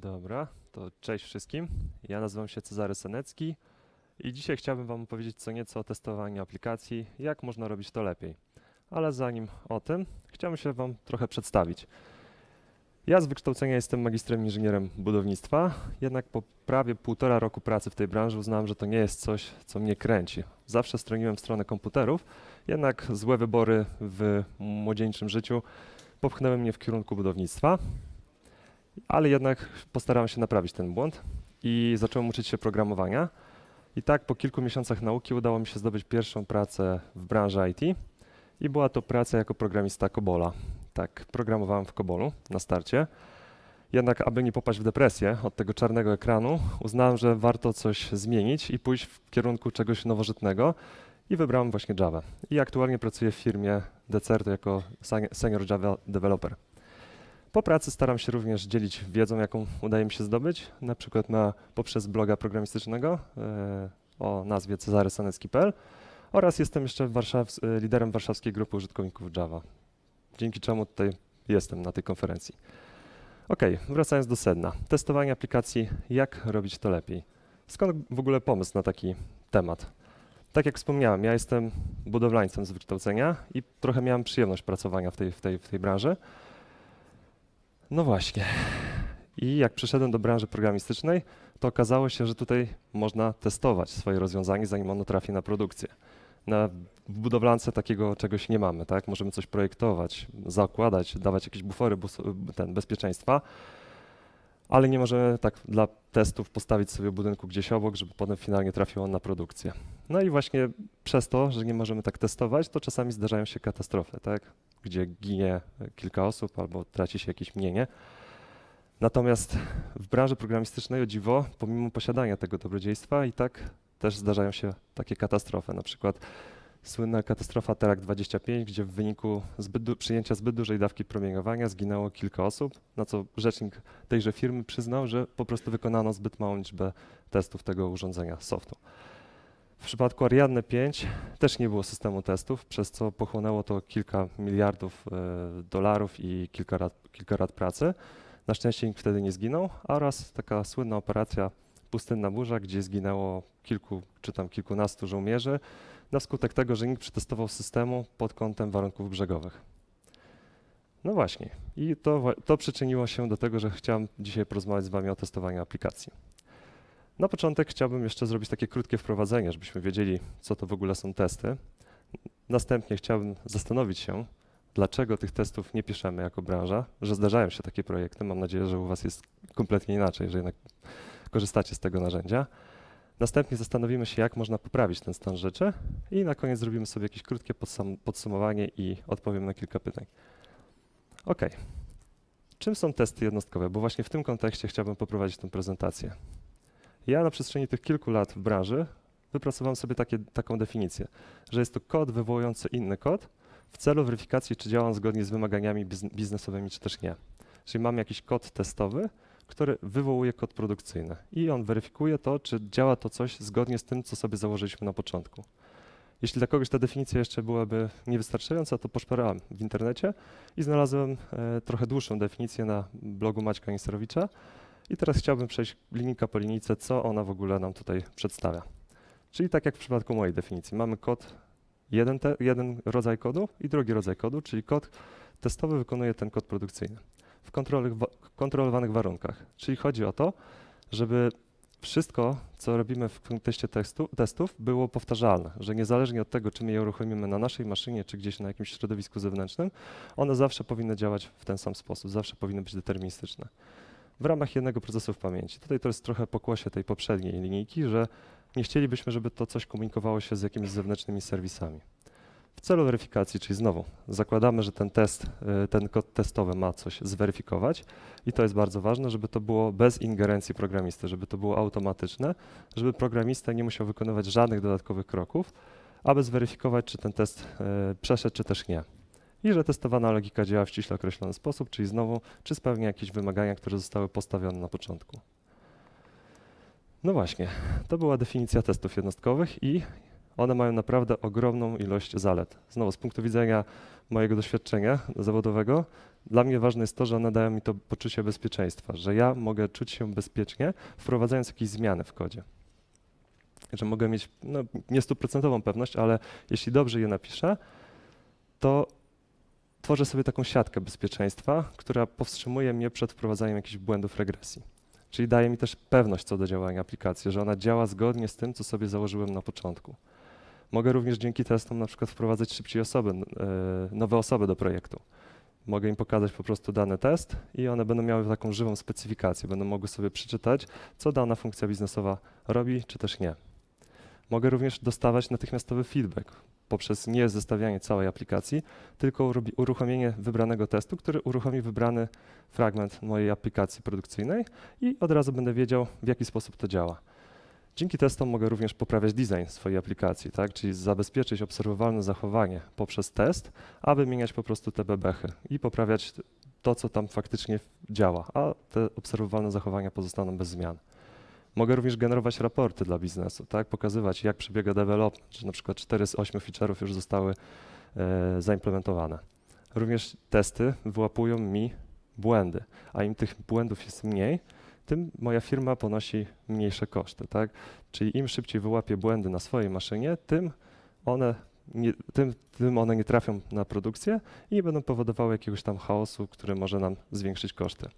Dobra, to cześć wszystkim. Ja nazywam się Cezary Senecki i dzisiaj chciałbym Wam opowiedzieć co nieco o testowaniu aplikacji, jak można robić to lepiej. Ale zanim o tym, chciałbym się Wam trochę przedstawić. Ja z wykształcenia jestem magistrem inżynierem budownictwa, jednak po prawie półtora roku pracy w tej branży uznałem, że to nie jest coś, co mnie kręci. Zawsze stroniłem w stronę komputerów, jednak złe wybory w młodzieńczym życiu popchnęły mnie w kierunku budownictwa ale jednak postarałem się naprawić ten błąd i zacząłem uczyć się programowania. I tak po kilku miesiącach nauki udało mi się zdobyć pierwszą pracę w branży IT i była to praca jako programista Cobola. Tak, programowałem w Cobolu na starcie. Jednak, aby nie popaść w depresję od tego czarnego ekranu, uznałem, że warto coś zmienić i pójść w kierunku czegoś nowożytnego i wybrałem właśnie Java. I aktualnie pracuję w firmie Decerto jako senior Java developer. Po pracy staram się również dzielić wiedzą, jaką udaje mi się zdobyć, na przykład na, poprzez bloga programistycznego e, o nazwie cezarysanecki.pl oraz jestem jeszcze e, liderem warszawskiej grupy użytkowników Java, dzięki czemu tutaj jestem na tej konferencji. Ok, wracając do sedna. Testowanie aplikacji, jak robić to lepiej. Skąd w ogóle pomysł na taki temat? Tak jak wspomniałem, ja jestem budowlańcem z wykształcenia i trochę miałem przyjemność pracowania w tej, w tej, w tej branży. No właśnie. I jak przeszedłem do branży programistycznej, to okazało się, że tutaj można testować swoje rozwiązanie, zanim ono trafi na produkcję. Na, w budowlance takiego czegoś nie mamy, tak? Możemy coś projektować, zakładać, dawać jakieś bufory ten, bezpieczeństwa, ale nie możemy tak dla testów postawić sobie budynku gdzieś obok, żeby potem finalnie trafił on na produkcję. No i właśnie przez to, że nie możemy tak testować, to czasami zdarzają się katastrofy, tak? Gdzie ginie kilka osób albo traci się jakieś mienie. Natomiast w branży programistycznej, o dziwo, pomimo posiadania tego dobrodziejstwa, i tak też zdarzają się takie katastrofy. Na przykład słynna katastrofa Terak 25, gdzie w wyniku zbyt przyjęcia zbyt dużej dawki promieniowania zginęło kilka osób, na co rzecznik tejże firmy przyznał, że po prostu wykonano zbyt małą liczbę testów tego urządzenia softu. W przypadku Ariadne 5 też nie było systemu testów, przez co pochłonęło to kilka miliardów e, dolarów i kilka lat, kilka lat pracy. Na szczęście nikt wtedy nie zginął, oraz taka słynna operacja Pustynna Burza, gdzie zginęło kilku czy tam kilkunastu żołnierzy na skutek tego, że nikt przetestował systemu pod kątem warunków brzegowych. No właśnie, i to, to przyczyniło się do tego, że chciałem dzisiaj porozmawiać z Wami o testowaniu aplikacji. Na początek chciałbym jeszcze zrobić takie krótkie wprowadzenie, żebyśmy wiedzieli, co to w ogóle są testy. Następnie chciałbym zastanowić się, dlaczego tych testów nie piszemy jako branża, że zdarzają się takie projekty. Mam nadzieję, że u Was jest kompletnie inaczej, że jednak korzystacie z tego narzędzia. Następnie zastanowimy się, jak można poprawić ten stan rzeczy i na koniec zrobimy sobie jakieś krótkie podsumowanie i odpowiem na kilka pytań. Ok. Czym są testy jednostkowe? Bo właśnie w tym kontekście chciałbym poprowadzić tę prezentację. Ja na przestrzeni tych kilku lat w branży wypracowałem sobie takie, taką definicję, że jest to kod wywołujący inny kod w celu weryfikacji, czy działa on zgodnie z wymaganiami biznesowymi, czy też nie. Czyli mamy jakiś kod testowy, który wywołuje kod produkcyjny i on weryfikuje to, czy działa to coś zgodnie z tym, co sobie założyliśmy na początku. Jeśli dla kogoś ta definicja jeszcze byłaby niewystarczająca, to poszperałem w internecie i znalazłem e, trochę dłuższą definicję na blogu Maćka Inserowicza, i teraz chciałbym przejść linijka po linijce, co ona w ogóle nam tutaj przedstawia. Czyli tak jak w przypadku mojej definicji, mamy kod, jeden, te, jeden rodzaj kodu i drugi rodzaj kodu, czyli kod testowy wykonuje ten kod produkcyjny w kontrolowanych warunkach. Czyli chodzi o to, żeby wszystko, co robimy w kontekście testu, testów, było powtarzalne, że niezależnie od tego, czy my je uruchomimy na naszej maszynie, czy gdzieś na jakimś środowisku zewnętrznym, one zawsze powinny działać w ten sam sposób, zawsze powinny być deterministyczne w ramach jednego procesu w pamięci. Tutaj to jest trochę pokłosie tej poprzedniej linijki, że nie chcielibyśmy, żeby to coś komunikowało się z jakimiś zewnętrznymi serwisami. W celu weryfikacji, czyli znowu zakładamy, że ten test, y, ten kod testowy ma coś zweryfikować i to jest bardzo ważne, żeby to było bez ingerencji programisty, żeby to było automatyczne, żeby programista nie musiał wykonywać żadnych dodatkowych kroków, aby zweryfikować, czy ten test y, przeszedł, czy też nie i że testowana logika działa w ściśle określony sposób, czyli znowu, czy spełnia jakieś wymagania, które zostały postawione na początku. No właśnie, to była definicja testów jednostkowych i one mają naprawdę ogromną ilość zalet. Znowu, z punktu widzenia mojego doświadczenia zawodowego, dla mnie ważne jest to, że one dają mi to poczucie bezpieczeństwa, że ja mogę czuć się bezpiecznie, wprowadzając jakieś zmiany w kodzie. Że mogę mieć no, nie stuprocentową pewność, ale jeśli dobrze je napiszę, to tworzę sobie taką siatkę bezpieczeństwa, która powstrzymuje mnie przed wprowadzaniem jakichś błędów regresji. Czyli daje mi też pewność co do działania aplikacji, że ona działa zgodnie z tym, co sobie założyłem na początku. Mogę również dzięki testom na przykład wprowadzać szybciej osoby, e, nowe osoby do projektu. Mogę im pokazać po prostu dany test i one będą miały taką żywą specyfikację, będą mogły sobie przeczytać, co dana funkcja biznesowa robi, czy też nie. Mogę również dostawać natychmiastowy feedback poprzez nie zestawianie całej aplikacji, tylko uruchomienie wybranego testu, który uruchomi wybrany fragment mojej aplikacji produkcyjnej i od razu będę wiedział, w jaki sposób to działa. Dzięki testom mogę również poprawiać design swojej aplikacji, tak? czyli zabezpieczyć obserwowalne zachowanie poprzez test, aby wymieniać po prostu te bebechy i poprawiać to, co tam faktycznie działa, a te obserwowalne zachowania pozostaną bez zmian. Mogę również generować raporty dla biznesu, tak? pokazywać jak przebiega development, że na przykład 4 z 8 feature'ów już zostały e, zaimplementowane. Również testy wyłapują mi błędy, a im tych błędów jest mniej, tym moja firma ponosi mniejsze koszty, tak? Czyli im szybciej wyłapię błędy na swojej maszynie, tym one nie, tym, tym one nie trafią na produkcję i nie będą powodowały jakiegoś tam chaosu, który może nam zwiększyć koszty.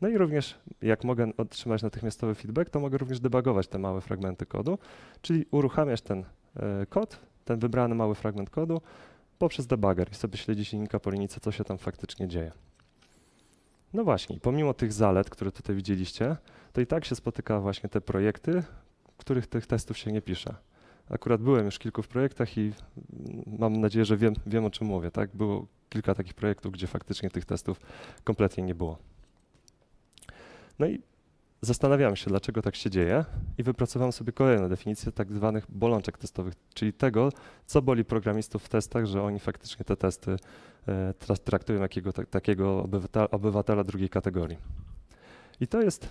No i również jak mogę otrzymać natychmiastowy feedback, to mogę również debugować te małe fragmenty kodu, czyli uruchamiać ten e, kod, ten wybrany mały fragment kodu poprzez debugger i sobie śledzić linijka po linijce, co się tam faktycznie dzieje. No właśnie, pomimo tych zalet, które tutaj widzieliście, to i tak się spotyka właśnie te projekty, w których tych testów się nie pisze. Akurat byłem już w kilku projektach i mam nadzieję, że wiem, wiem o czym mówię. Tak? Było kilka takich projektów, gdzie faktycznie tych testów kompletnie nie było. No i zastanawiałem się, dlaczego tak się dzieje i wypracowałem sobie kolejną definicję tak zwanych bolączek testowych, czyli tego, co boli programistów w testach, że oni faktycznie te testy e, tra- traktują jakiego, tak, takiego obywatela, obywatela drugiej kategorii. I to jest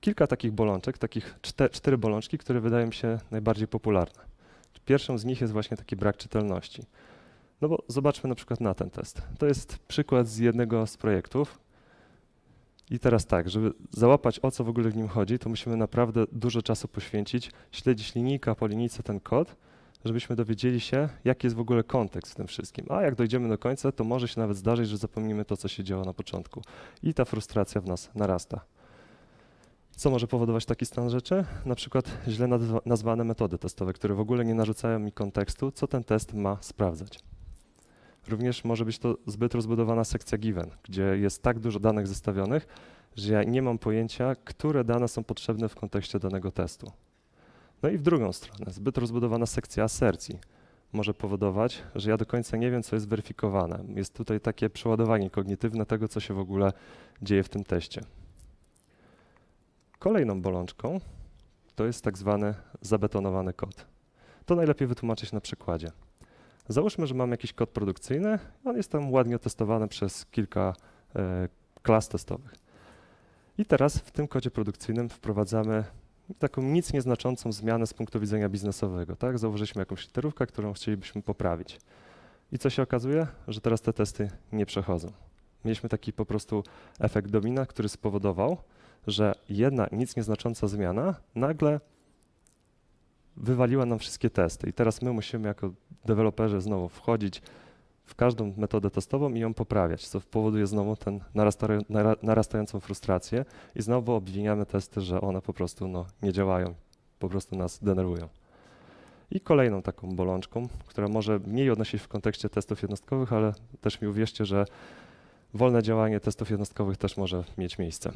kilka takich bolączek, takich czte, cztery bolączki, które wydają mi się najbardziej popularne. Pierwszą z nich jest właśnie taki brak czytelności. No bo zobaczmy na przykład na ten test. To jest przykład z jednego z projektów. I teraz tak, żeby załapać o co w ogóle w nim chodzi, to musimy naprawdę dużo czasu poświęcić, śledzić linijka po linijce ten kod, żebyśmy dowiedzieli się, jaki jest w ogóle kontekst w tym wszystkim. A jak dojdziemy do końca, to może się nawet zdarzyć, że zapomnimy to, co się działo na początku. I ta frustracja w nas narasta. Co może powodować taki stan rzeczy? Na przykład źle nazwa- nazwane metody testowe, które w ogóle nie narzucają mi kontekstu, co ten test ma sprawdzać. Również może być to zbyt rozbudowana sekcja given, gdzie jest tak dużo danych zestawionych, że ja nie mam pojęcia, które dane są potrzebne w kontekście danego testu. No i w drugą stronę, zbyt rozbudowana sekcja asercji może powodować, że ja do końca nie wiem, co jest weryfikowane. Jest tutaj takie przeładowanie kognitywne tego, co się w ogóle dzieje w tym teście. Kolejną bolączką to jest tak zwany zabetonowany kod. To najlepiej wytłumaczyć na przykładzie. Załóżmy, że mam jakiś kod produkcyjny, on jest tam ładnie otestowany przez kilka e, klas testowych. I teraz w tym kodzie produkcyjnym wprowadzamy taką nic nieznaczącą zmianę z punktu widzenia biznesowego. Tak? Założyliśmy jakąś literówkę, którą chcielibyśmy poprawić. I co się okazuje? Że teraz te testy nie przechodzą. Mieliśmy taki po prostu efekt domina, który spowodował, że jedna nic nieznacząca zmiana nagle wywaliła nam wszystkie testy. I teraz my musimy jako deweloperzy znowu wchodzić w każdą metodę testową i ją poprawiać, co powoduje znowu tę narastającą frustrację i znowu obwiniamy testy, że one po prostu no, nie działają, po prostu nas denerwują. I kolejną taką bolączką, która może mniej odnosić w kontekście testów jednostkowych, ale też mi uwierzcie, że wolne działanie testów jednostkowych też może mieć miejsce.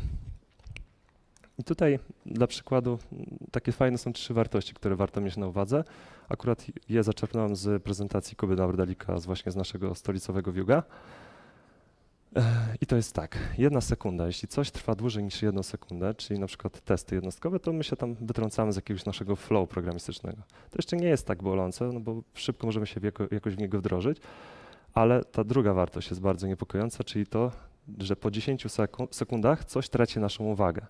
I tutaj dla przykładu takie fajne są trzy wartości, które warto mieć na uwadze. Akurat je zaczerpnąłem z prezentacji Kuby Nawrdalika z właśnie z naszego stolicowego Viewga. E, I to jest tak, jedna sekunda. Jeśli coś trwa dłużej niż jedną sekundę, czyli na przykład testy jednostkowe, to my się tam wytrącamy z jakiegoś naszego flow programistycznego. To jeszcze nie jest tak bolące, no bo szybko możemy się jako, jakoś w niego wdrożyć, ale ta druga wartość jest bardzo niepokojąca, czyli to, że po 10 seku- sekundach coś traci naszą uwagę.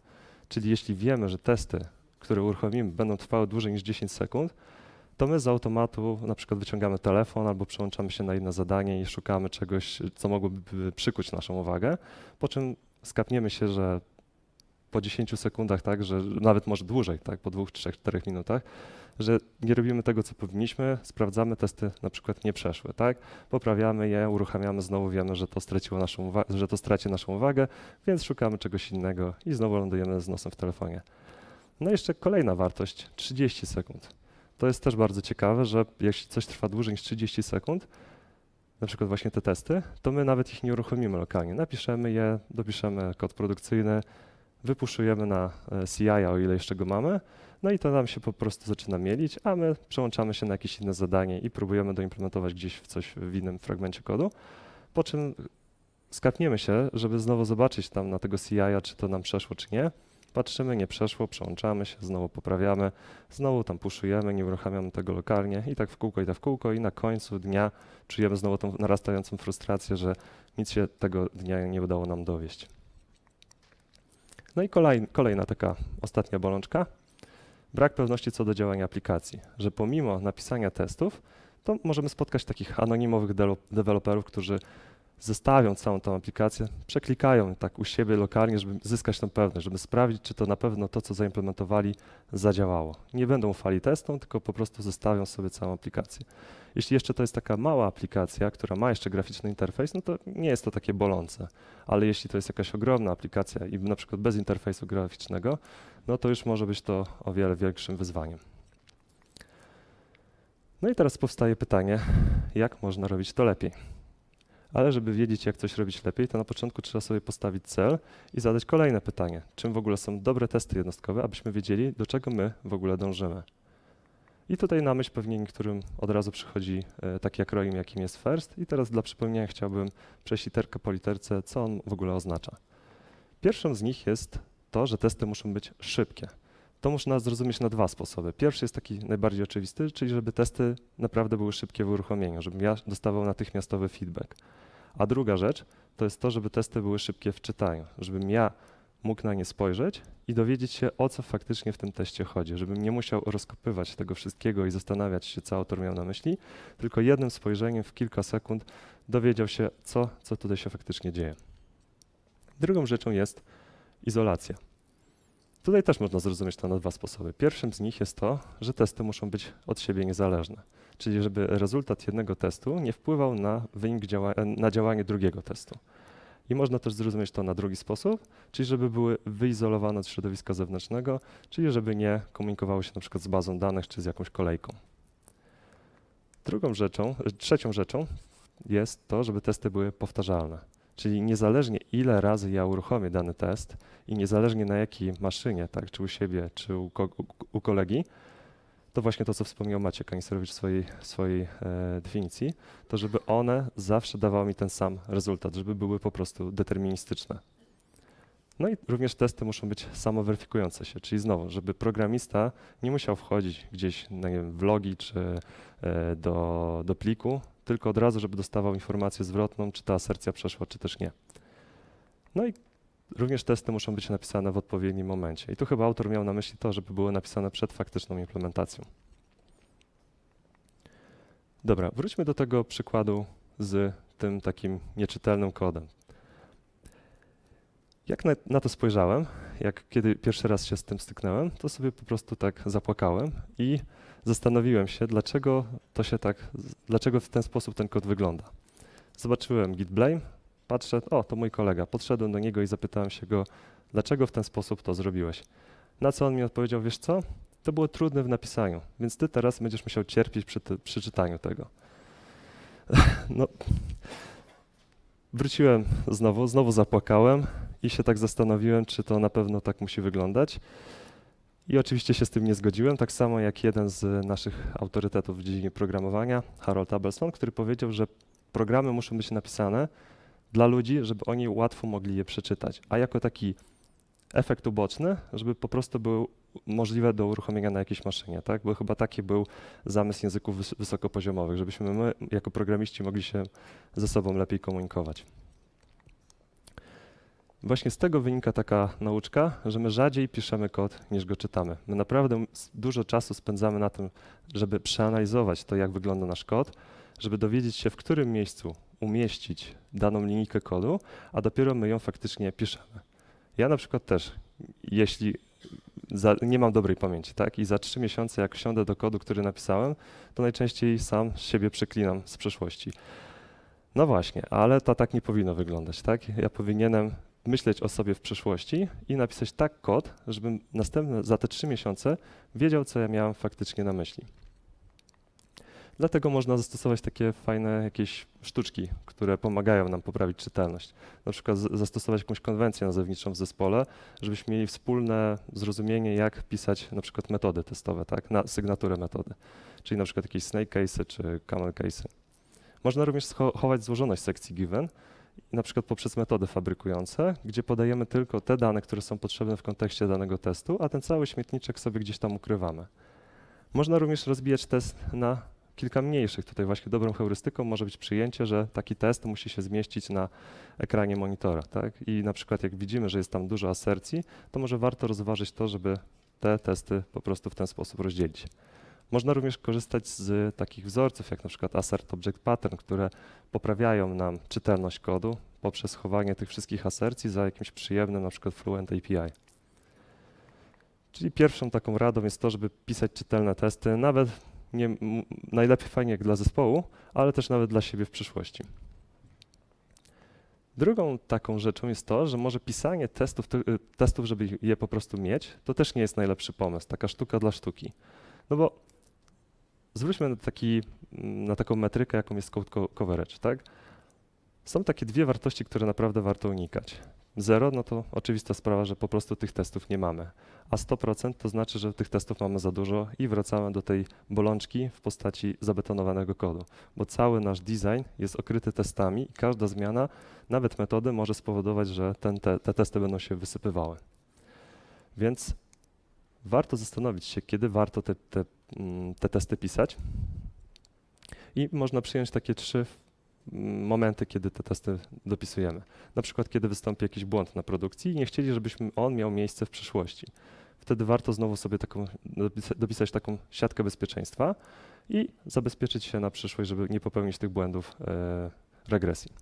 Czyli jeśli wiemy, że testy, które uruchomimy, będą trwały dłużej niż 10 sekund, to my z automatu na przykład wyciągamy telefon albo przełączamy się na inne zadanie i szukamy czegoś, co mogłoby przykuć naszą uwagę, po czym skapniemy się, że po 10 sekundach, tak, że nawet może dłużej, tak, po dwóch, trzech, czterech minutach, że nie robimy tego, co powinniśmy, sprawdzamy, testy na przykład nie przeszły, tak, poprawiamy je, uruchamiamy, znowu wiemy, że to straciło naszą że to straci naszą uwagę, więc szukamy czegoś innego i znowu lądujemy z nosem w telefonie. No i jeszcze kolejna wartość, 30 sekund. To jest też bardzo ciekawe, że jeśli coś trwa dłużej niż 30 sekund, na przykład właśnie te testy, to my nawet ich nie uruchomimy lokalnie. Napiszemy je, dopiszemy kod produkcyjny, wypuszczujemy na e, CI, o ile jeszcze go mamy, no i to nam się po prostu zaczyna mielić, a my przełączamy się na jakieś inne zadanie i próbujemy doimplementować gdzieś w coś w innym fragmencie kodu, po czym skapniemy się, żeby znowu zobaczyć tam na tego CI, czy to nam przeszło, czy nie. Patrzymy, nie przeszło, przełączamy się, znowu poprawiamy, znowu tam puszujemy, nie uruchamiamy tego lokalnie i tak w kółko i tak w kółko i na końcu dnia czujemy znowu tą narastającą frustrację, że nic się tego dnia nie udało nam dowieść. No i kolej, kolejna taka ostatnia bolączka. Brak pewności co do działania aplikacji, że pomimo napisania testów, to możemy spotkać takich anonimowych deweloperów, którzy zestawią całą tą aplikację, przeklikają tak u siebie lokalnie, żeby zyskać tą pewność, żeby sprawdzić, czy to na pewno to, co zaimplementowali, zadziałało. Nie będą ufali testom, tylko po prostu zestawią sobie całą aplikację. Jeśli jeszcze to jest taka mała aplikacja, która ma jeszcze graficzny interfejs, no to nie jest to takie bolące. Ale jeśli to jest jakaś ogromna aplikacja i na przykład bez interfejsu graficznego, no to już może być to o wiele większym wyzwaniem. No i teraz powstaje pytanie, jak można robić to lepiej? Ale żeby wiedzieć, jak coś robić lepiej, to na początku trzeba sobie postawić cel i zadać kolejne pytanie. Czym w ogóle są dobre testy jednostkowe, abyśmy wiedzieli, do czego my w ogóle dążymy. I tutaj na myśl pewnie niektórym od razu przychodzi e, taki akronim, jakim jest FIRST. I teraz dla przypomnienia chciałbym przejść literkę po literce, co on w ogóle oznacza. Pierwszą z nich jest to, że testy muszą być szybkie. To można zrozumieć na dwa sposoby. Pierwszy jest taki najbardziej oczywisty, czyli żeby testy naprawdę były szybkie w uruchomieniu, żebym ja dostawał natychmiastowy feedback. A druga rzecz to jest to, żeby testy były szybkie w czytaniu, żebym ja mógł na nie spojrzeć i dowiedzieć się, o co faktycznie w tym teście chodzi, żebym nie musiał rozkopywać tego wszystkiego i zastanawiać się, co autor miał na myśli, tylko jednym spojrzeniem w kilka sekund dowiedział się, co, co tutaj się faktycznie dzieje. Drugą rzeczą jest izolacja. Tutaj też można zrozumieć to na dwa sposoby. Pierwszym z nich jest to, że testy muszą być od siebie niezależne, czyli żeby rezultat jednego testu nie wpływał na wynik działa na działanie drugiego testu. I można też zrozumieć to na drugi sposób, czyli żeby były wyizolowane od środowiska zewnętrznego, czyli żeby nie komunikowały się na przykład z bazą danych czy z jakąś kolejką. Drugą rzeczą, trzecią rzeczą jest to, żeby testy były powtarzalne. Czyli niezależnie ile razy ja uruchomię dany test i niezależnie na jakiej maszynie, tak, czy u siebie, czy u, ko u kolegi, to właśnie to, co wspomniał Maciek Kanisterowicz w swojej, swojej e, definicji, to żeby one zawsze dawały mi ten sam rezultat, żeby były po prostu deterministyczne. No i również testy muszą być samoweryfikujące się, czyli znowu, żeby programista nie musiał wchodzić gdzieś no wiem, w logi czy e, do, do pliku, tylko od razu, żeby dostawał informację zwrotną, czy ta asercja przeszła, czy też nie. No i również testy muszą być napisane w odpowiednim momencie. I tu chyba autor miał na myśli to, żeby były napisane przed faktyczną implementacją. Dobra, wróćmy do tego przykładu z tym takim nieczytelnym kodem. Jak na, na, to spojrzałem, jak kiedy pierwszy raz się z tym styknąłem, to sobie po prostu tak zapłakałem i zastanowiłem się, dlaczego to się tak, dlaczego w ten sposób ten kod wygląda. Zobaczyłem git blame, patrzę, o, to mój kolega. Podszedłem do niego i zapytałem się go, dlaczego w ten sposób to zrobiłeś. Na co on mi odpowiedział, wiesz co, to było trudne w napisaniu, więc ty teraz będziesz musiał cierpieć przy, ty, przy czytaniu tego. No, wróciłem znowu, znowu zapłakałem i się tak zastanowiłem, czy to na pewno tak musi wyglądać. I oczywiście się z tym nie zgodziłem, tak samo jak jeden z naszych autorytetów w dziedzinie programowania, Harold Abelson, który powiedział, że programy muszą być napisane dla ludzi, żeby oni łatwo mogli je przeczytać, a jako taki efekt uboczny, żeby po prostu był możliwe do uruchomienia na jakiejś maszynie, tak? Bo chyba taki był zamysł języków wys wysokopoziomowych, żebyśmy my jako programiści mogli się ze sobą lepiej komunikować. Właśnie z tego wynika taka nauczka, że my rzadziej piszemy kod niż go czytamy. My naprawdę dużo czasu spędzamy na tym, żeby przeanalizować to, jak wygląda nasz kod, żeby dowiedzieć się, w którym miejscu umieścić daną linijkę kodu, a dopiero my ją faktycznie piszemy. Ja na przykład też, jeśli za, nie mam dobrej pamięci, tak? I za trzy miesiące, jak wsiądę do kodu, który napisałem, to najczęściej sam siebie przeklinam z przeszłości. No właśnie, ale to tak nie powinno wyglądać, tak? Ja powinienem myśleć o sobie w przyszłości i napisać tak kod, żebym następne, za te trzy miesiące wiedział, co ja miałem faktycznie na myśli. Dlatego można zastosować takie fajne jakieś sztuczki, które pomagają nam poprawić czytelność. Na przykład zastosować jakąś konwencję nazewniczą w zespole, żebyśmy mieli wspólne zrozumienie, jak pisać na przykład metody testowe, tak, na sygnaturę metody, czyli na przykład jakieś snake case'y czy camel case'y. Można również chować złożoność sekcji given, na przykład poprzez metody fabrykujące, gdzie podajemy tylko te dane, które są potrzebne w kontekście danego testu, a ten cały śmietniczek sobie gdzieś tam ukrywamy. Można również rozbijać test na kilka mniejszych. Tutaj właśnie dobrą heurystyką może być przyjęcie, że taki test musi się zmieścić na ekranie monitora. Tak? I na przykład jak widzimy, że jest tam dużo asercji, to może warto rozważyć to, żeby te testy po prostu w ten sposób rozdzielić. Można również korzystać z takich wzorców, jak na przykład assert object pattern, które poprawiają nam czytelność kodu poprzez chowanie tych wszystkich asercji za jakimś przyjemnym, na przykład Fluent API. Czyli pierwszą taką radą jest to, żeby pisać czytelne testy, nawet nie, najlepiej fajnie jak dla zespołu, ale też nawet dla siebie w przyszłości. Drugą taką rzeczą jest to, że może pisanie testów, y, testów, żeby je po prostu mieć, to też nie jest najlepszy pomysł, taka sztuka dla sztuki. No bo zwróćmy na, taki, mm, na taką metrykę, jaką jest code co- coverage, tak? Są takie dwie wartości, które naprawdę warto unikać. Zero, no to oczywista sprawa, że po prostu tych testów nie mamy. A 100% to znaczy, że tych testów mamy za dużo i wracamy do tej bolączki w postaci zabetonowanego kodu. Bo cały nasz design jest okryty testami i każda zmiana, nawet metody, może spowodować, że ten, te, te testy będą się wysypywały. Więc warto zastanowić się, kiedy warto te, te, mm, te testy pisać. I można przyjąć takie trzy mm, momenty, kiedy te testy dopisujemy. Na przykład, kiedy wystąpi jakiś błąd na produkcji i nie chcieli, żebyśmy on miał miejsce w przyszłości. Wtedy warto znowu sobie taką, dopisa- dopisać taką siatkę bezpieczeństwa i zabezpieczyć się na przyszłość, żeby nie popełnić tych błędów e, regresji.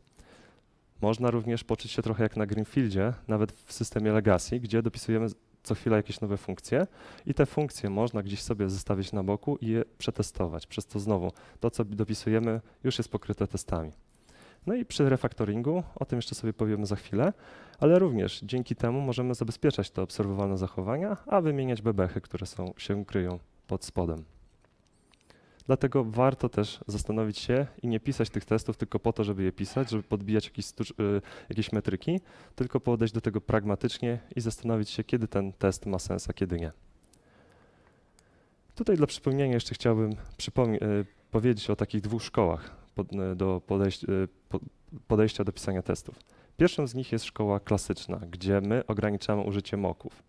Można również poczuć się trochę jak na Greenfieldzie, nawet w systemie legacy, gdzie dopisujemy co chwila jakieś nowe funkcje i te funkcje można gdzieś sobie zostawić na boku i je przetestować. Przez to znowu to, co dopisujemy, już jest pokryte testami. No i przy refaktoringu, o tym jeszcze sobie powiemy za chwilę, ale również dzięki temu możemy zabezpieczać te obserwowalne zachowania, a wymieniać bebechy, które są, się kryją pod spodem. Dlatego warto też zastanowić się i nie pisać tych testów tylko po to, żeby je pisać, żeby podbijać jakieś, y, jakieś metryki, tylko podejść do tego pragmatycznie i zastanowić się, kiedy ten test ma sens, a kiedy nie. Tutaj dla przypomnienia jeszcze chciałbym y, powiedzieć o takich dwóch szkołach pod, y, do podejść, y, po- podejścia do pisania testów. Pierwszą z nich jest szkoła klasyczna, gdzie my ograniczamy użycie moków.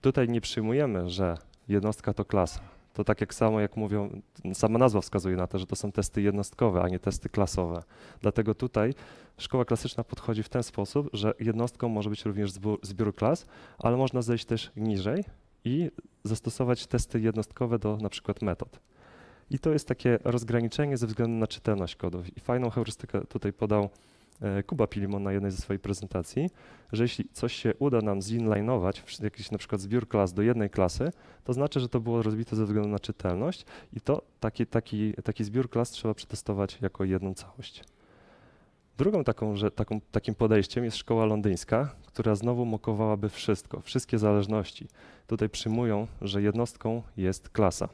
Tutaj nie przyjmujemy, że jednostka to klasa. To tak jak samo jak mówią, sama nazwa wskazuje na to, że to są testy jednostkowe, a nie testy klasowe. Dlatego tutaj szkoła klasyczna podchodzi w ten sposób, że jednostką może być również zbór, zbiór klas, ale można zejść też niżej i zastosować testy jednostkowe do na przykład metod. I to jest takie rozgraniczenie ze względu na czytelność kodów. I fajną heurystykę tutaj podał Kuba Pilimon na jednej ze swojej prezentacji, że jeśli coś się uda nam zinlinować, w- jakiś na przykład zbiór klas do jednej klasy, to znaczy, że to było rozbite ze względu na czytelność i to taki, taki, taki zbiór klas trzeba przetestować jako jedną całość. Drugą taką, że, taką, takim podejściem jest szkoła londyńska, która znowu mokowałaby wszystko, wszystkie zależności. Tutaj przyjmują, że jednostką jest klasa.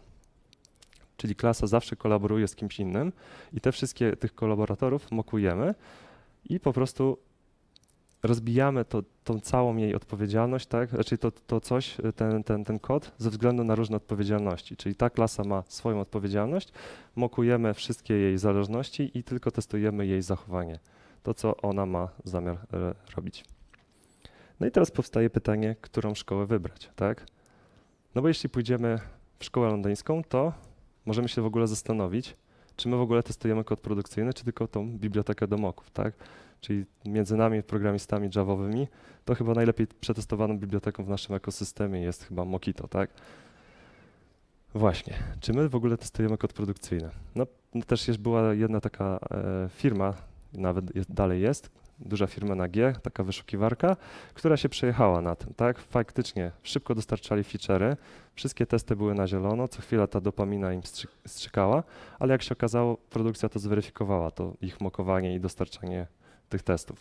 Czyli klasa zawsze kolaboruje z kimś innym i te wszystkie tych kolaboratorów mokujemy i po prostu rozbijamy to, tą całą jej odpowiedzialność, tak? Znaczy to, to coś, ten, ten, ten kod ze względu na różne odpowiedzialności. Czyli ta klasa ma swoją odpowiedzialność, mokujemy wszystkie jej zależności i tylko testujemy jej zachowanie. To, co ona ma zamiar e, robić. No i teraz powstaje pytanie, którą szkołę wybrać, tak? No bo jeśli pójdziemy w szkołę londyńską, to możemy się w ogóle zastanowić, czy my w ogóle testujemy kod produkcyjny, czy tylko tą bibliotekę do mocków, tak? Czyli między nami, programistami javowymi, to chyba najlepiej przetestowaną biblioteką w naszym ekosystemie jest chyba Mockito, tak? Właśnie. Czy my w ogóle testujemy kod produkcyjny? No, no też jest, była jedna taka e, firma, nawet jest, dalej jest, duża firma na G, taka wyszukiwarka, która się przejechała na tym, tak? Faktycznie szybko dostarczali feature'y, wszystkie testy były na zielono, co chwila ta dopamina im strzy- strzykała, ale jak się okazało, produkcja to zweryfikowała, to ich mokowanie i dostarczanie tych testów.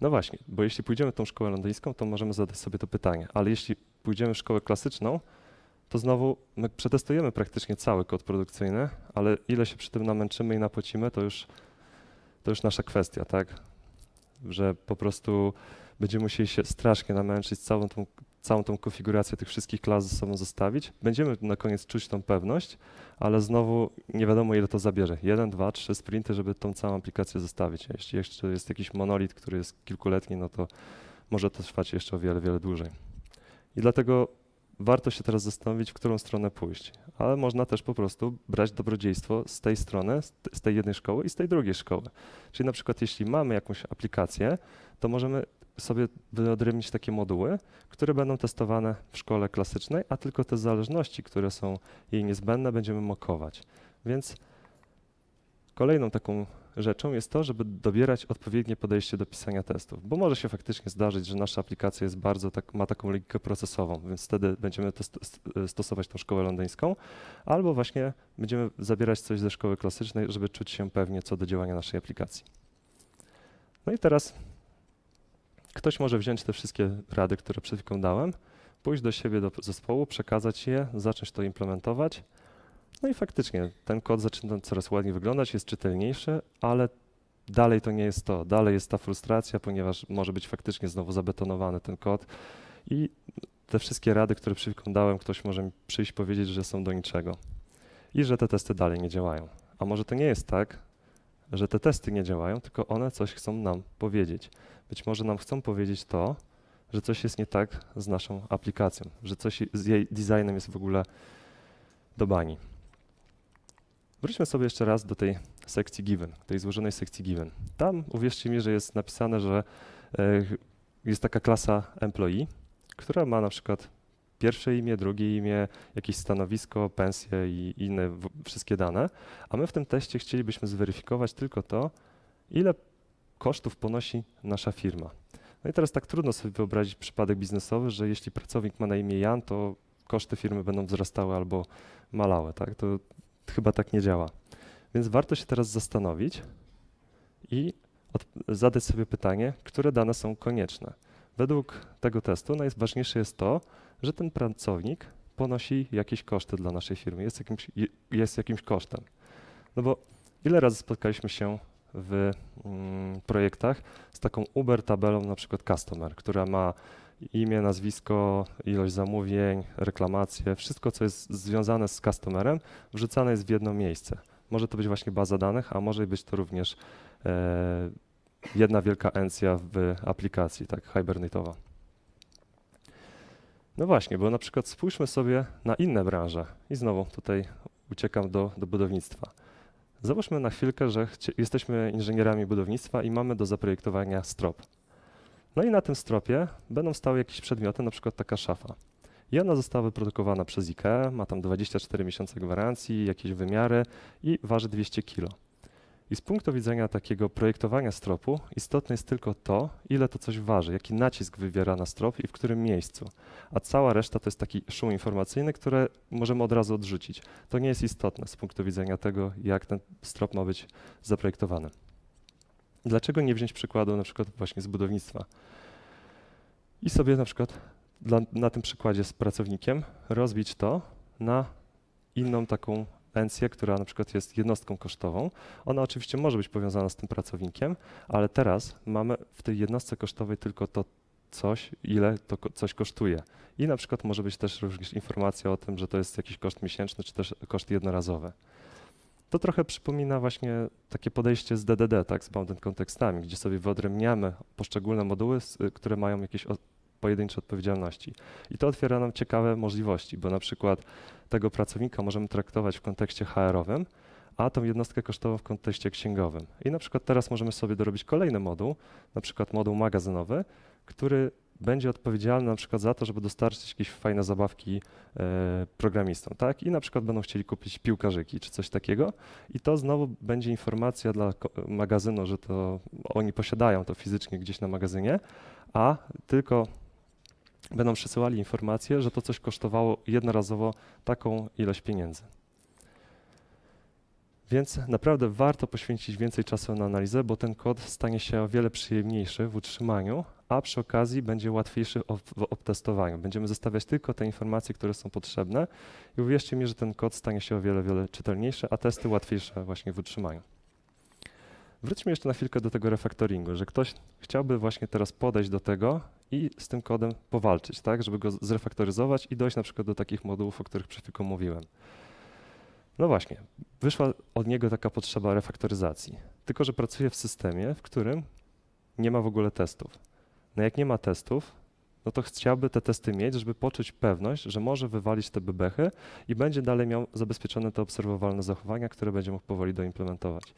No właśnie, bo jeśli pójdziemy tą szkołę londyńską, to możemy zadać sobie to pytanie, ale jeśli pójdziemy w szkołę klasyczną, to znowu my przetestujemy praktycznie cały kod produkcyjny, ale ile się przy tym namęczymy i napocimy, to już, to już nasza kwestia, tak? Że po prostu będziemy musieli się strasznie namęczyć, całą tą, całą tą konfigurację tych wszystkich klas ze sobą zostawić. Będziemy na koniec czuć tą pewność, ale znowu nie wiadomo ile to zabierze. Jeden, dwa, trzy sprinty, żeby tą całą aplikację zostawić. Jeśli jeszcze jest jakiś monolit, który jest kilkuletni, no to może to trwać jeszcze o wiele, wiele dłużej. I dlatego warto się teraz zastanowić, w którą stronę pójść. Ale można też po prostu brać dobrodziejstwo z tej strony, z te- z tej jednej szkoły i z tej drugiej szkoły. Czyli na przykład jeśli mamy jakąś aplikację, to możemy sobie wyodrębnić takie moduły, które będą testowane w szkole klasycznej, a tylko te zależności, które są jej niezbędne, będziemy mokować. Więc kolejną taką rzeczą jest to, żeby dobierać odpowiednie podejście do pisania testów, bo może się faktycznie zdarzyć, że nasza aplikacja jest bardzo tak, ma taką logikę procesową, więc wtedy będziemy st- stosować tą szkołę londyńską, albo właśnie będziemy zabierać coś ze szkoły klasycznej, żeby czuć się pewnie co do działania naszej aplikacji. No i teraz ktoś może wziąć te wszystkie rady, które przed chwilą dałem, pójść do siebie, do zespołu, przekazać je, zacząć to implementować. No i faktycznie ten kod zaczyna coraz ładniej wyglądać, jest czytelniejszy, ale dalej to nie jest to. Dalej jest ta frustracja, ponieważ może być faktycznie znowu zabetonowany ten kod i te wszystkie rady, które przed chwilą dałem, ktoś może mi przyjść powiedzieć, że są do niczego i że te testy dalej nie działają. A może to nie jest tak, że te testy nie działają, tylko one coś chcą nam powiedzieć. Być może nam chcą powiedzieć to, że coś jest nie tak z naszą aplikacją, że coś z jej designem jest w ogóle do bani. Wróćmy sobie jeszcze raz do tej sekcji given, tej złożonej sekcji given. Tam uwierzcie mi, że jest napisane, że e, jest taka klasa employee, która ma na przykład pierwsze imię, drugie imię, jakieś stanowisko, pensję i inne wszystkie dane, a my w tym teście chcielibyśmy zweryfikować tylko to, ile kosztów ponosi nasza firma. No i teraz tak trudno sobie wyobrazić przypadek biznesowy, że jeśli pracownik ma na imię Jan, to koszty firmy będą wzrastały albo malały, tak? To chyba tak nie działa. Więc warto się teraz zastanowić i zadać sobie pytanie, które dane są konieczne. Według tego testu najważniejsze jest to, że ten pracownik ponosi jakieś koszty dla naszej firmy, jest jakimś, je- jest jakimś kosztem. No bo ile razy spotkaliśmy się w mm, projektach z taką Uber tabelą, na przykład customer, która ma imię, nazwisko, ilość zamówień, reklamacje, wszystko co jest związane z customerem, wrzucane jest w jedno miejsce. Może to być właśnie baza danych, a może być to również e, jedna wielka encja w aplikacji, tak, hibernatowa. No właśnie, bo na przykład spójrzmy sobie na inne branże i znowu tutaj uciekam do, do budownictwa. Załóżmy na chwilkę, że jesteśmy inżynierami budownictwa i mamy do zaprojektowania strop. No i na tym stropie będą stały jakieś przedmioty, na przykład taka szafa. I ona została wyprodukowana przez IKEA, ma tam 24 miesiące gwarancji, jakieś wymiary i waży 200 kg. I z punktu widzenia takiego projektowania stropu istotne jest tylko to, ile to coś waży, jaki nacisk wywiera na strop i w którym miejscu. A cała reszta to jest taki szum informacyjny, który możemy od razu odrzucić. To nie jest istotne z punktu widzenia tego, jak ten strop ma być zaprojektowany. Dlaczego nie wziąć przykładu na przykład właśnie z budownictwa? I sobie na przykład dla, na tym przykładzie z pracownikiem rozbić to na inną taką encję, która na przykład jest jednostką kosztową. Ona oczywiście może być powiązana z tym pracownikiem, ale teraz mamy w tej jednostce kosztowej tylko to coś, ile to ko- coś kosztuje. I na przykład może być też również informacja o tym, że to jest jakiś koszt miesięczny, czy też koszt jednorazowy. To trochę przypomina właśnie takie podejście z DDD, tak, z bounded kontekstami, gdzie sobie wyodrębniamy poszczególne moduły, s- które mają jakieś pojedyncze odpowiedzialności. I to otwiera nam ciekawe możliwości, bo na przykład tego pracownika możemy traktować w kontekście HR-owym, a tą jednostkę kosztową w kontekście księgowym. I na przykład teraz możemy sobie dorobić kolejny moduł, na przykład moduł magazynowy, który będzie odpowiedzialny na przykład za to, żeby dostarczyć jakieś fajne zabawki e, programistom, tak? I na przykład będą chcieli kupić piłkarzyki czy coś takiego i to znowu będzie informacja dla magazynu, że to oni posiadają to fizycznie gdzieś na magazynie, a tylko będą przesyłali informację, że to coś kosztowało jednorazowo taką ilość pieniędzy. Więc naprawdę warto poświęcić więcej czasu na analizę, bo ten kod stanie się o wiele przyjemniejszy w utrzymaniu, a przy okazji będzie łatwiejszy w obtestowaniu. Będziemy zestawiać tylko te informacje, które są potrzebne i uwierzcie mi, że ten kod stanie się o wiele, wiele czytelniejszy, a testy łatwiejsze właśnie w utrzymaniu. Wróćmy jeszcze na chwilkę do tego refaktoringu, że ktoś chciałby właśnie teraz podejść do tego i z tym kodem powalczyć, tak, żeby go zrefaktoryzować i dojść na przykład do takich modułów, o których przed chwilką mówiłem. No właśnie, wyszła od niego taka potrzeba refaktoryzacji. Tylko, że pracuje w systemie, w którym nie ma w ogóle testów. No jak nie ma testów, no to chciałby te testy mieć, żeby poczuć pewność, że może wywalić te bebechy i będzie dalej miał zabezpieczone te obserwowalne zachowania, które będzie mógł powoli doimplementować.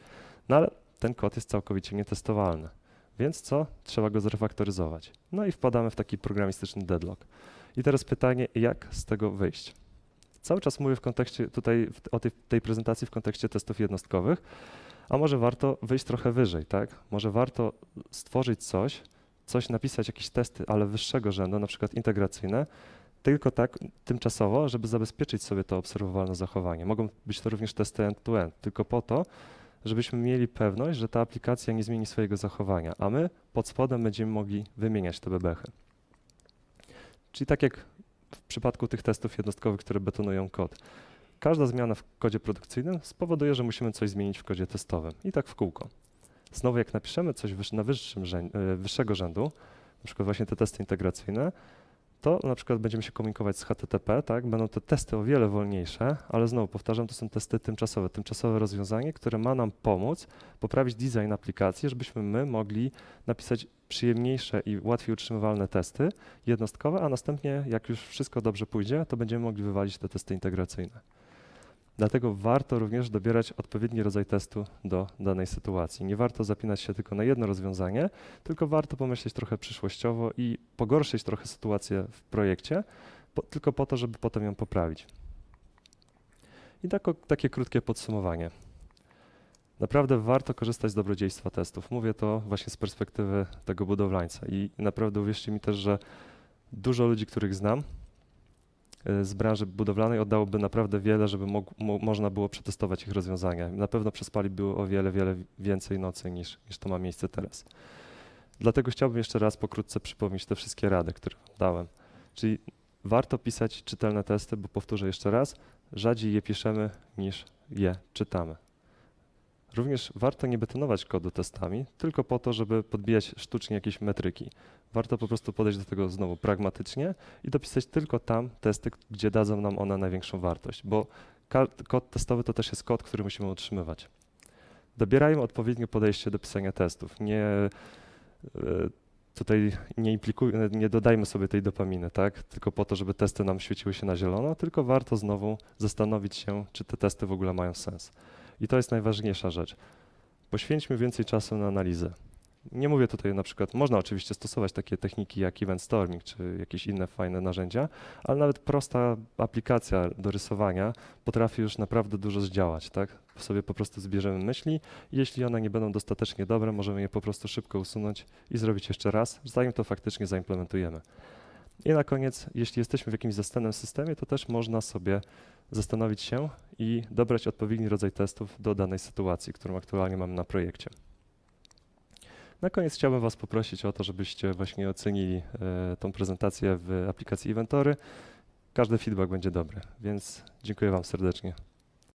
No ale ten kod jest całkowicie nietestowalny. Więc co? Trzeba go zrefaktoryzować. No i wpadamy w taki programistyczny deadlock. I teraz pytanie, jak z tego wyjść? Cały czas mówię w kontekście tutaj o tej, tej prezentacji w kontekście testów jednostkowych, a może warto wyjść trochę wyżej, tak? Może warto stworzyć coś, coś napisać, jakieś testy, ale wyższego rzędu, na przykład integracyjne, tylko tak tymczasowo, żeby zabezpieczyć sobie to obserwowalne zachowanie. Mogą być to również testy end-to-end, tylko po to, żebyśmy mieli pewność, że ta aplikacja nie zmieni swojego zachowania, a my pod spodem będziemy mogli wymieniać te bebechy. Czyli tak jak w przypadku tych testów jednostkowych, które betonują kod. Każda zmiana w kodzie produkcyjnym spowoduje, że musimy coś zmienić w kodzie testowym. I tak w kółko. Znowu jak napiszemy coś na wyższym e, wyższego rzędu, na przykład właśnie te testy integracyjne, to na przykład będziemy się komunikować z HTTP, tak? Będą te testy o wiele wolniejsze, ale znowu powtarzam, to są testy tymczasowe, tymczasowe rozwiązanie, które ma nam pomóc poprawić design aplikacji, żebyśmy my mogli napisać przyjemniejsze i łatwiej utrzymywalne testy jednostkowe, a następnie jak już wszystko dobrze pójdzie, to będziemy mogli wywalić te testy integracyjne. Dlatego warto również dobierać odpowiedni rodzaj testu do danej sytuacji. Nie warto zapinać się tylko na jedno rozwiązanie, tylko warto pomyśleć trochę przyszłościowo i pogorszyć trochę sytuację w projekcie, po, tylko po to, żeby potem ją poprawić. I tak, takie krótkie podsumowanie. Naprawdę warto korzystać z dobrodziejstwa testów. Mówię to właśnie z perspektywy tego budowlańca i naprawdę uwierzcie mi też, że dużo ludzi, których znam z branży budowlanej oddałoby naprawdę wiele, żeby mo, można było przetestować ich rozwiązania. Na pewno przespaliby o wiele, wiele więcej nocy niż, niż to ma miejsce teraz. Dlatego chciałbym jeszcze raz pokrótce przypomnieć te wszystkie rady, które dałem. Czyli warto pisać czytelne testy, bo powtórzę jeszcze raz, rzadziej je piszemy niż je czytamy. Również warto nie betonować kodu testami, tylko po to, żeby podbijać sztucznie jakieś metryki. Warto po prostu podejść do tego znowu pragmatycznie i dopisać tylko tam testy, gdzie dadzą nam one największą wartość, bo kod testowy to też jest kod, który musimy utrzymywać. Dobierajmy odpowiednie podejście do pisania testów. Nie e, tutaj nie implikujmy, nie dodajmy sobie tej dopaminy, tak? Tylko po to, żeby testy nam świeciły się na zielono, tylko warto znowu zastanowić się, czy te testy w ogóle mają sens. I to jest najważniejsza rzecz. Poświęćmy więcej czasu na analizę. Nie mówię tutaj na przykład, można oczywiście stosować takie techniki jak event storming czy jakieś inne fajne narzędzia, ale nawet prosta aplikacja do rysowania potrafi już naprawdę dużo zdziałać, tak? Sobie po prostu zbierzemy myśli jeśli one nie będą dostatecznie dobre, możemy je po prostu szybko usunąć i zrobić jeszcze raz, zanim to faktycznie zaimplementujemy. I na koniec, jeśli jesteśmy w jakimś zastanym systemie, to też można sobie zastanowić się i dobrać odpowiedni rodzaj testów do danej sytuacji, którą aktualnie mamy na projekcie. Na koniec chciałbym Was poprosić o to, żebyście właśnie ocenili e, tą prezentację w aplikacji Inventory. Każdy feedback będzie dobry, więc dziękuję Wam serdecznie.